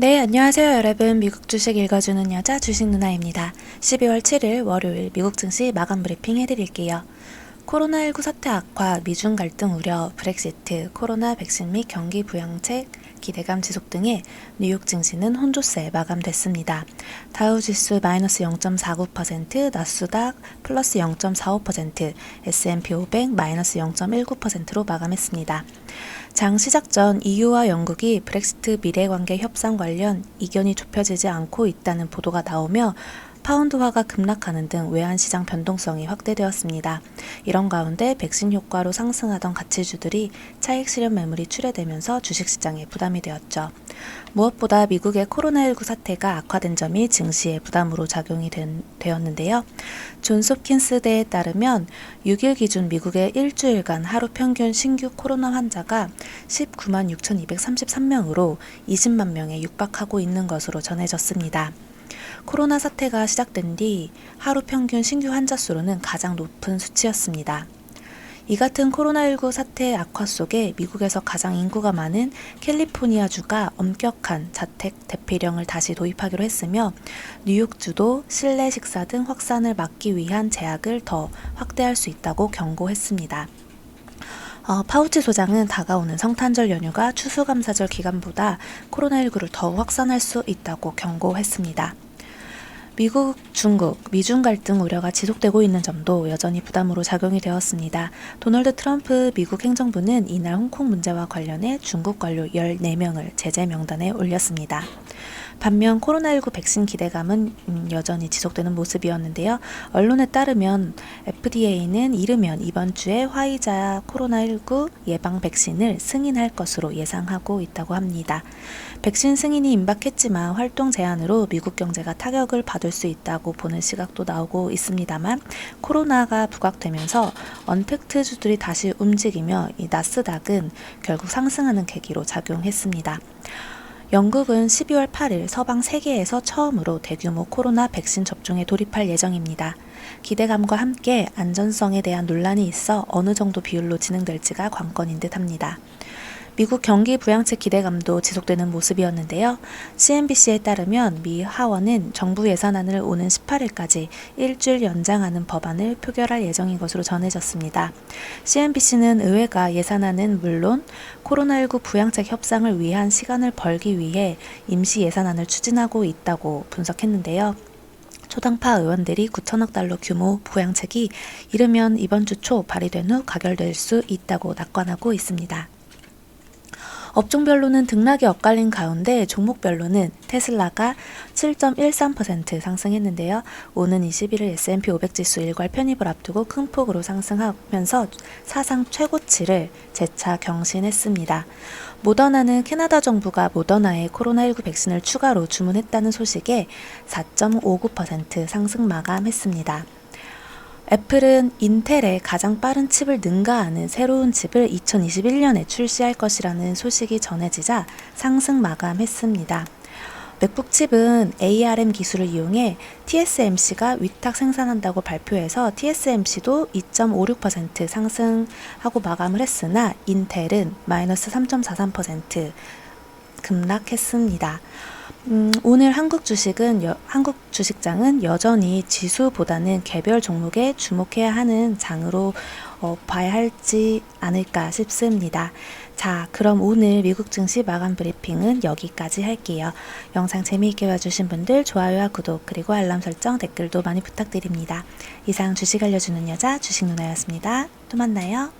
네, 안녕하세요, 여러분. 미국 주식 읽어주는 여자 주식 누나입니다. 12월 7일 월요일 미국 증시 마감 브리핑 해드릴게요. 코로나19 사태 악화, 미중 갈등 우려, 브렉시트, 코로나 백신 및 경기 부양책, 기대감 지속 등의 뉴욕 증시는 혼조세 마감됐습니다. 다우 지수 마이너스 0.49%, 나스닥 플러스 0.45%, S&P 500 마이너스 0.19%로 마감했습니다. 장 시작 전 EU와 영국이 브렉시트 미래관계 협상 관련 이견이 좁혀지지 않고 있다는 보도가 나오며 파운드화가 급락하는 등 외환시장 변동성이 확대되었습니다. 이런 가운데 백신 효과로 상승하던 가치주들이 차익 실현 매물이 출회되면서 주식시장에 부담이 되었죠. 무엇보다 미국의 코로나19 사태가 악화된 점이 증시에 부담으로 작용이 된, 되었는데요. 존스홉킨스대에 따르면 6일 기준 미국의 일주일간 하루 평균 신규 코로나 환자가 19만 6,233명으로 20만 명에 육박하고 있는 것으로 전해졌습니다. 코로나 사태가 시작된 뒤 하루 평균 신규 환자 수로는 가장 높은 수치였습니다. 이 같은 코로나19 사태 악화 속에 미국에서 가장 인구가 많은 캘리포니아주가 엄격한 자택 대피령을 다시 도입하기로 했으며 뉴욕주도 실내 식사 등 확산을 막기 위한 제약을 더 확대할 수 있다고 경고했습니다. 어, 파우치 소장은 다가오는 성탄절 연휴가 추수감사절 기간보다 코로나19를 더욱 확산할 수 있다고 경고했습니다. 미국, 중국, 미중 갈등 우려가 지속되고 있는 점도 여전히 부담으로 작용이 되었습니다. 도널드 트럼프 미국 행정부는 이날 홍콩 문제와 관련해 중국 관료 14명을 제재 명단에 올렸습니다. 반면 코로나19 백신 기대감은 음, 여전히 지속되는 모습이었는데요. 언론에 따르면 FDA는 이르면 이번 주에 화이자 코로나19 예방 백신을 승인할 것으로 예상하고 있다고 합니다. 백신 승인이 임박했지만 활동 제한으로 미국 경제가 타격을 받을 수 있다고 보는 시각도 나오고 있습니다만 코로나가 부각되면서 언택트주들이 다시 움직이며 이 나스닥은 결국 상승하는 계기로 작용했습니다. 영국은 12월 8일 서방 세계에서 처음으로 대규모 코로나 백신 접종에 돌입할 예정입니다. 기대감과 함께 안전성에 대한 논란이 있어 어느 정도 비율로 진행될지가 관건인 듯 합니다. 미국 경기 부양책 기대감도 지속되는 모습이었는데요. CNBC에 따르면 미 하원은 정부 예산안을 오는 18일까지 일주일 연장하는 법안을 표결할 예정인 것으로 전해졌습니다. CNBC는 의회가 예산안은 물론 코로나19 부양책 협상을 위한 시간을 벌기 위해 임시 예산안을 추진하고 있다고 분석했는데요. 초당파 의원들이 9천억 달러 규모 부양책이 이르면 이번 주 초 발의된 후 가결될 수 있다고 낙관하고 있습니다. 업종별로는 등락이 엇갈린 가운데 종목별로는 테슬라가 7.13% 상승했는데요. 오는 21일 S&P 500 지수 일괄 편입을 앞두고 큰 폭으로 상승하면서 사상 최고치를 재차 경신했습니다. 모더나는 캐나다 정부가 모더나의 코로나19 백신을 추가로 주문했다는 소식에 4.59% 상승 마감했습니다. 애플은 인텔의 가장 빠른 칩을 능가하는 새로운 칩을 2021년에 출시할 것이라는 소식이 전해지자 상승 마감했습니다. 맥북 칩은 ARM 기술을 이용해 TSMC가 위탁 생산한다고 발표해서 TSMC도 2.56% 상승하고 마감을 했으나 인텔은 마이너스 3.43% 급락했습니다. 음, 오늘 한국 주식은 여, 한국 주식장은 여전히 지수보다는 개별 종목에 주목해야 하는 장으로 어, 봐야 할지 않을까 싶습니다. 자, 그럼 오늘 미국 증시 마감 브리핑은 여기까지 할게요. 영상 재미있게 봐주신 분들 좋아요와 구독 그리고 알람 설정 댓글도 많이 부탁드립니다. 이상 주식 알려주는 여자 주식 누나였습니다. 또 만나요.